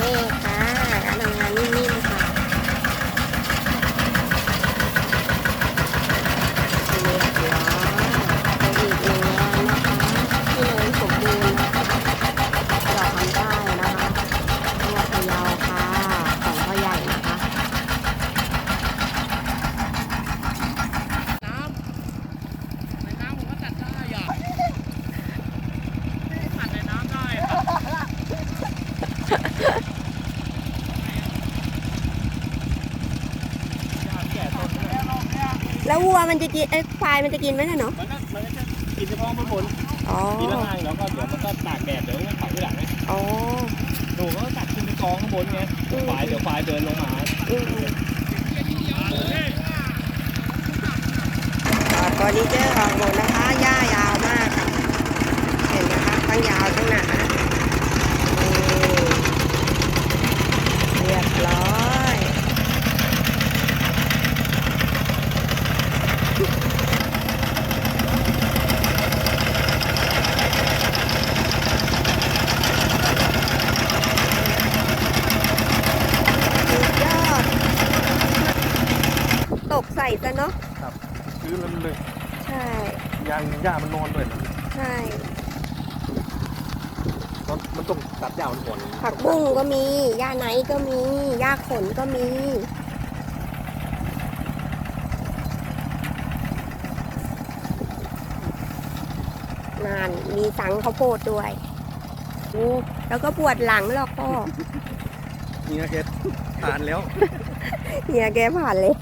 นี่ค่ะน้ำงานนิ่ม วัวมันจะกินไอ้ยควายมันจะกินไหมน่ะเนาะมันก็มันก็จะกินเฉพาะข้างบนอ๋อกินข้างล่างแล้วก็เดี๋ยวมันก็ตากแดดเดี๋ยวมันเผาที่หลังไงอ๋อหนูก็ตัดขึ้นไปกองข้างบนไงอืมควายเดี๋ยวควายเดินลงมาอืมอ่าเฟอร์นิเจอร์ออกหมดนะคะหญ้ายาวมากค่ะ เห็นนะคะทั้งยาวทั้งหนานี่เรียบร้อย สุดยอด ตกใส่ซะเนาะซื้อแล้วเลยใช่ยางหญ้ามันนอนด้วยใช่มันต้องตัดหญ้ามันก่อนผักบุ้งก็มีหญ้าไนท์ก็มีหญ้าขนก็มีนานมีสังข้าวโพดด้วยโอ้แล้วก็ปวดหลังหรอกพ่อนี่นะเอ็ดทานแล้วเฮียแกผ่านเลย